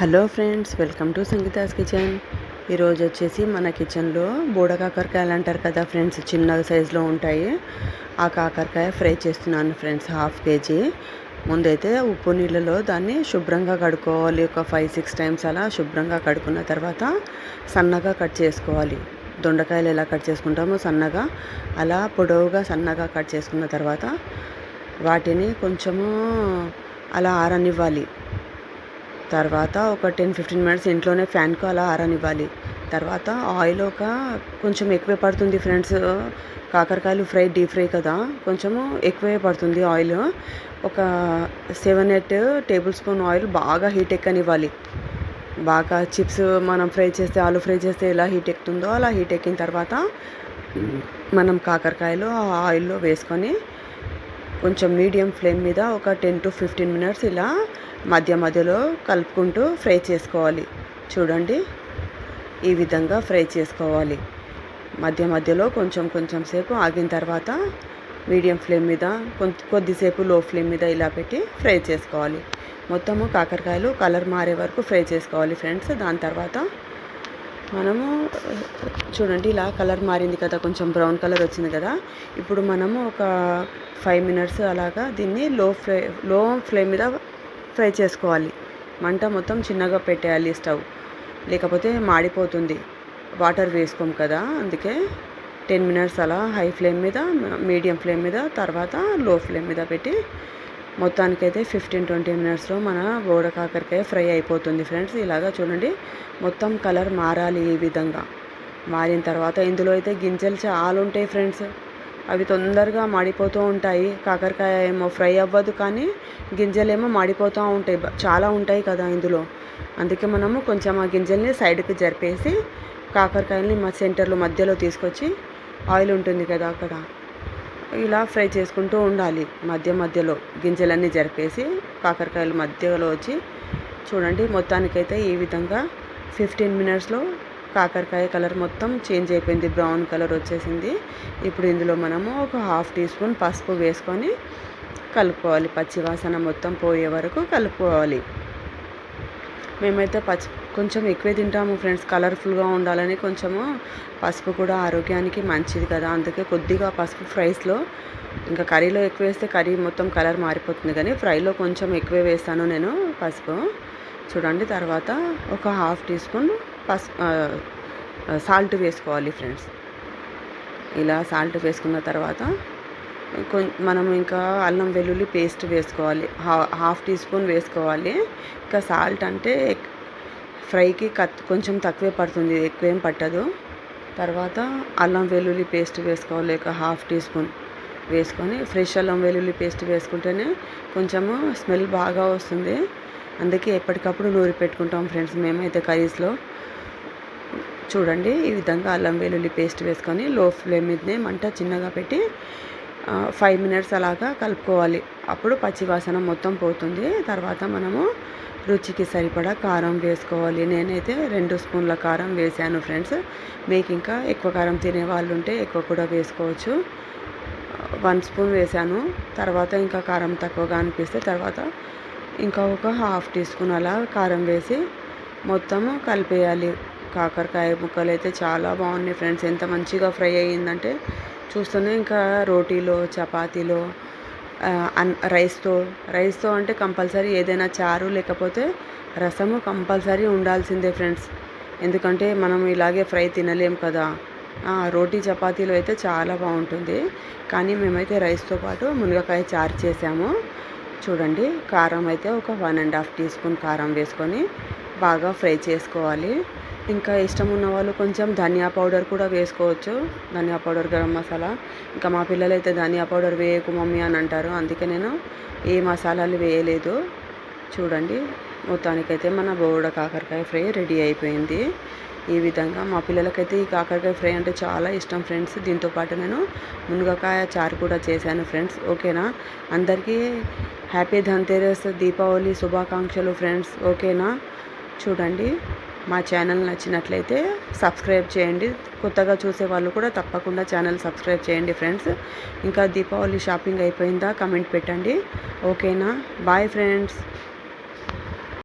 Hello friends welcome to Sangeetha's kitchen. ఈరోజు వచ్చేసి మన కిచెన్లో బూడ కాకరకాయలు అంటారు కదా ఫ్రెండ్స్ చిన్న సైజులో ఉంటాయి. ఆ కాకరకాయ ఫ్రై చేస్తున్నాను ఫ్రెండ్స్ హాఫ్ కేజీ. ముందైతే ఉప్పు నీళ్ళలో దాన్ని శుభ్రంగా కడుక్కోవాలి. ఒక ఫైవ్ సిక్స్ టైమ్స్ అలా శుభ్రంగా కడుక్కున్న తర్వాత సన్నగా కట్ చేసుకోవాలి. దొండకాయలు ఎలా కట్ చేసుకుంటామో సన్నగా అలా పొడవుగా సన్నగా కట్ చేసుకున్న తర్వాత వాటిని కొంచెము అలా ఆరనివ్వాలి. తర్వాత ఒక టెన్ ఫిఫ్టీన్ మినిట్స్ ఇంట్లోనే ఫ్యాన్కు అలా ఆరనివ్వాలి. తర్వాత ఆయిల్ ఒక కొంచెం ఎక్కువే పడుతుంది ఫ్రెండ్స్. కాకరకాయలు ఫ్రై డీప్ ఫ్రై కదా కొంచెము ఎక్కువే పడుతుంది ఆయిల్. ఒక seven eight tablespoon oil బాగా హీట్ ఎక్కనివ్వాలి. బాగా చిప్స్ మనం ఫ్రై చేస్తే ఆలు ఫ్రై చేస్తే ఎలా హీట్ ఎక్కుతుందో అలా హీట్ ఎక్కిన తర్వాత మనం కాకరకాయలు ఆ ఆయిల్లో వేసుకొని కొంచెం మీడియం ఫ్లేమ్ మీద ఒక టెన్ టు ఫిఫ్టీన్ మినిట్స్ ఇలా మధ్య మధ్యలో కలుపుకుంటూ ఫ్రై చేసుకోవాలి. చూడండి. ఈ విధంగా ఫ్రై చేసుకోవాలి. మధ్య మధ్యలో కొంచెం కొంచెం సేపు ఆగిన తర్వాత మీడియం ఫ్లేమ్ మీద కొద్దిసేపు లో ఫ్లేమ్ మీద ఇలా పెట్టి ఫ్రై చేసుకోవాలి. మొత్తము కాకరకాయలు కలర్ మారే వరకు ఫ్రై చేసుకోవాలి ఫ్రెండ్స్. దాని తర్వాత మనము చూడండి ఇలా కలర్ మారింది కదా కొంచెం బ్రౌన్ కలర్ వచ్చింది కదా. ఇప్పుడు మనము ఒక ఫైవ్ మినిట్స్ అలాగా దీన్ని లో ఫ్లే లో ఫ్లేమ్ మీద ఫ్రై చేసుకోవాలి. మంట మొత్తం చిన్నగా పెట్టేయాలి స్టవ్. లేకపోతే మాడిపోతుంది. వాటర్ వేసుకోం కదా అందుకే టెన్ మినిట్స్ అలా హై ఫ్లేమ్ మీద మీడియం ఫ్లేమ్ మీద తర్వాత లో ఫ్లేమ్ మీద పెట్టి మొత్తానికైతే ఫిఫ్టీన్ ట్వంటీ మినిట్స్లో మన బోడ కాకరకాయ ఫ్రై అయిపోతుంది ఫ్రెండ్స్. ఇలాగా చూడండి మొత్తం కలర్ మారాలి ఈ విధంగా. మారిన తర్వాత ఇందులో అయితే గింజలు చాలా ఉంటాయి ఫ్రెండ్స్. అవి తొందరగా మాడిపోతూ ఉంటాయి. కాకరకాయ ఏమో ఫ్రై అవ్వదు కానీ గింజలేమో మాడిపోతూ ఉంటాయి. చాలా ఉంటాయి కదా ఇందులో. అందుకే మనము కొంచెం ఆ గింజల్ని సైడ్కి జరిపేసి కాకరకాయల్ని మా సెంటర్లో మధ్యలో తీసుకొచ్చి ఆయిల్ ఉంటుంది కదా అక్కడ. ఇలా ఫ్రై చేసుకుంటూ ఉండాలి. మధ్య మధ్యలో గింజలన్నీ జరిపేసి కాకరకాయలు మధ్యలో వచ్చి చూడండి మొత్తానికైతే ఈ విధంగా ఫిఫ్టీన్ మినిట్స్లో కాకరకాయ కలర్ మొత్తం చేంజ్ అయిపోయింది. బ్రౌన్ కలర్ వచ్చేసింది. ఇప్పుడు ఇందులో మనము ఒక హాఫ్ టీ స్పూన్ పసుపు వేసుకొని కలుపుకోవాలి. పచ్చివాసన మొత్తం పోయే వరకు కలుపుకోవాలి. మేమైతే పచ్చి కొంచెం ఎక్కువే తింటాము ఫ్రెండ్స్. కలర్ఫుల్గా ఉండాలని కొంచెము పసుపు కూడా ఆరోగ్యానికి మంచిది కదా. అందుకే కొద్దిగా పసుపు ఫ్రైస్లో ఇంకా కర్రీలో ఎక్కువ వేస్తే కర్రీ మొత్తం కలర్ మారిపోతుంది కానీ ఫ్రైలో కొంచెం ఎక్కువే వేస్తాను నేను పసుపు. చూడండి తర్వాత ఒక హాఫ్ టీ స్పూన్ పసు సాల్ట్ వేసుకోవాలి ఫ్రెండ్స్. ఇలా సాల్ట్ వేసుకున్న తర్వాత మనం ఇంకా అల్లం వెల్లుల్లి పేస్ట్ వేసుకోవాలి. హాఫ్ టీ స్పూన్ వేసుకోవాలి. ఇంకా సాల్ట్ అంటే ఫ్రైకి కత్ కొంచెం తక్కువే పడుతుంది ఎక్కువేం పట్టదు. తర్వాత అల్లం వెల్లుల్లి పేస్ట్ వేసుకోవాలి ఒక హాఫ్ టీ స్పూన్ వేసుకొని. ఫ్రెష్ అల్లం వెల్లుల్లి పేస్ట్ వేసుకుంటేనే కొంచెము స్మెల్ బాగా వస్తుంది. అందుకే ఎప్పటికప్పుడు నూరి పెట్టుకుంటాం ఫ్రెండ్స్ మేమైతే కర్రీస్లో. చూడండి ఈ విధంగా అల్లం వెల్లుల్లి పేస్ట్ వేసుకొని లో ఫ్లేమ్ మీదనే మంట చిన్నగా పెట్టి ఫైవ్ మినిట్స్ అలాగా కలుపుకోవాలి. అప్పుడు పచ్చివాసన మొత్తం పోతుంది. తర్వాత మనము రుచికి సరిపడా కారం వేసుకోవాలి. నేనైతే రెండు స్పూన్ల కారం వేసాను ఫ్రెండ్స్. మీకు ఇంకా ఎక్కువ కారం తినే వాళ్ళు ఉంటే ఎక్కువ కూడా వేసుకోవచ్చు. వన్ స్పూన్ వేసాను తర్వాత ఇంకా కారం తక్కువగా అనిపిస్తే తర్వాత ఇంకా ఒక హాఫ్ టీ స్పూన్ అలా కారం వేసి మొత్తము కలిపేయాలి. కాకరకాయ ముక్కలు అయితే చాలా బాగున్నాయి ఫ్రెండ్స్. ఎంత మంచిగా ఫ్రై అయ్యిందంటే చూస్తూనే ఇంకా రోటీలో చపాతీలో అన్ రైస్తో రైస్తో అంటే కంపల్సరీ ఏదైనా చారు లేకపోతే రసము కంపల్సరీ ఉండాల్సిందే ఫ్రెండ్స్. ఎందుకంటే మనం ఇలాగే ఫ్రై తినలేం కదా. రోటీ చపాతీలో అయితే చాలా బాగుంటుంది. కానీ మేమైతే రైస్తో పాటు మునగకాయ చారు చేసాము. చూడండి కారం అయితే ఒక one and half teaspoon కారం వేసుకొని బాగా ఫ్రై చేసుకోవాలి. ఇంకా ఇష్టం ఉన్న వాళ్ళు కొంచెం ధనియా పౌడర్ కూడా వేసుకోవచ్చు. ధనియా పౌడర్ గరం మసాలా. ఇంకా మా పిల్లలు అయితే ధనియా పౌడర్ వేయకు మమ్మీ అని అంటారు. అందుకే నేను ఏ మసాలాలు వేయలేదు. చూడండి. మొత్తానికైతే మన బోడ కాకరకాయ ఫ్రై రెడీ అయిపోయింది. ఈ విధంగా మా పిల్లలకైతే ఈ కాకరకాయ ఫ్రై అంటే చాలా ఇష్టం ఫ్రెండ్స్. దీంతోపాటు నేను మునగకాయ చారు కూడా చేశాను ఫ్రెండ్స్. ఓకేనా? అందరికీ హ్యాపీ ధన్తేరస్ దీపావళి శుభాకాంక్షలు ఫ్రెండ్స్. ఓకేనా? చూడండి. మా ఛానల్ నచ్చినట్లయితే సబ్స్క్రైబ్ చేయండి. కొత్తగా చూసే వాళ్ళు కూడా తప్పకుండా ఛానల్ సబ్స్క్రైబ్ చేయండి ఫ్రెండ్స్. ఇంకా దీపావళి షాపింగ్ అయిపోయిందా? కమెంట్ పెట్టండి. ఓకేనా? Bye friends.